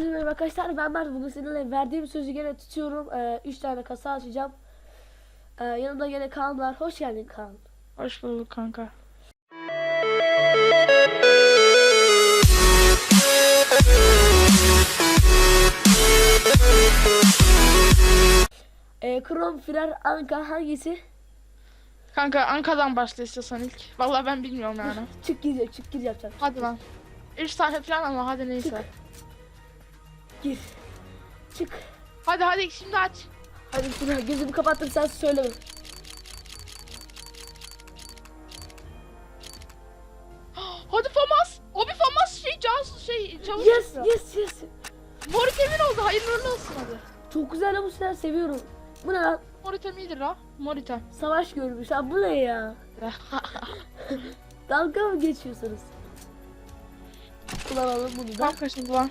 Hepinize merhaba arkadaşlar ben Mert bugün sizinle verdiğim sözü gene tutuyorum 3 tane kasa açacağım ee, Yanımda gene Kaan var hoş geldin Kaan Hoş bulduk kanka. ee, Krom, Firar, Anka hangisi? Kanka Ankara'dan başla istiyorsan ilk. Vallahi ben bilmiyorum yani. Çık gir çık gir yapacağım Hadi lan. 3 tane falan ama hadi neyse. Gir Çık Hadi hadi şimdi aç. Hadi Firar gözümü kapattım sen söyleme Hadi Famas. O bir Famas şey casus şey çavuş Yes yes yes Moritemin oldu. Hayırlı uğurlu olsun hadi. Çok güzel ama bu sefer seviyorum Bu ne lan Moritem iyidir la. Moritem. savaş görmüş lan bu ne ya Dalga mı geçiyorsunuz? Kullanalım bunu da Kanka şimdi lan.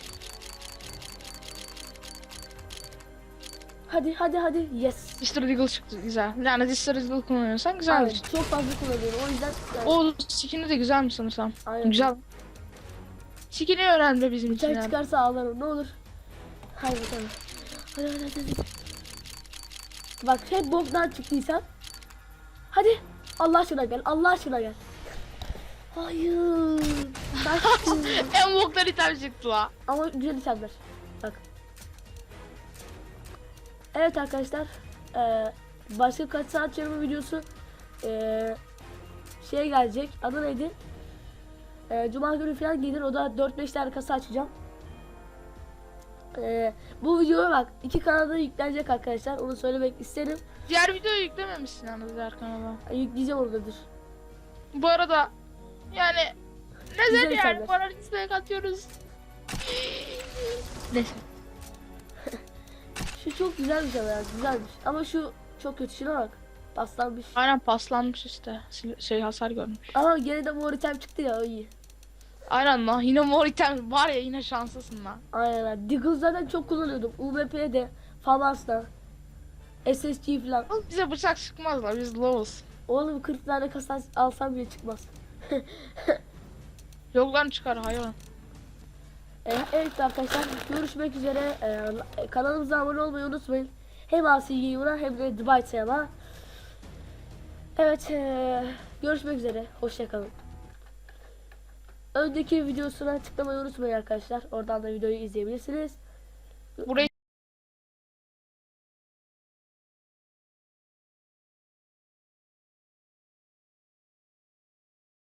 Hadi hadi hadi yes Mr. Deagle çıktı güzel. Yani Mr. Deagle kullanıyorsan Aynen, güzeldir. çok fazla kullanıyorum o yüzden yani, O skin'i de güzelmiş sanırsam. Aynen. Güzel. Skin'i öğrenme bizim için bıçak çıkarsa ağlarım ne olur. Hadi bakalım. Hadi hadi hadi. Bak hep boktan çıktıysam. Hadi. Allah aşkına gel. Allah aşkına gel. Hayır. En boktan item çıktı la. Ama güzel itemler. Bak. Evet arkadaşlar. eee, başka kaç saat çevirme videosu eee şey gelecek. Adı neydi? Eee, Cuma günü falan gelir. O da 4-5 tane kasa açacağım. Eee, bu videoya bak. iki kanalda yüklenecek arkadaşlar. Onu söylemek isterim. Diğer videoyu yüklememişsin yalnız diğer kanala. Yükleyeceğim oradadır. Bu arada yani Güzel neler yani bu arada atıyoruz. Neyse. Şu çok güzel bir şey ya. Güzelmiş. Ama şu çok kötü. Şuna bak. Paslanmış. Aynen paslanmış işte. Sil- Şey hasar görmüş. Ama gene de mor item çıktı ya o iyi. Aynen lan yine mor item var ya yine şanslısın lan. Aynen abi. Deagle zaten çok kullanıyordum. UMP'de, Famas'ta, SSG falan. Oğlum bize bıçak çıkmaz la biz low'uz. Oğlum 40 tane kasa alsam bile çıkmaz. Yoldan çıkar hayvan. Evet arkadaşlar görüşmek üzere. Ee, kanalımıza abone olmayı unutmayın. Hem ACG Yura hem de Dubai Tema. Evet ee, görüşmek üzere. Hoşçakalın. Önceki videosuna tıklamayı unutmayın arkadaşlar. Oradan da videoyu izleyebilirsiniz. Burayı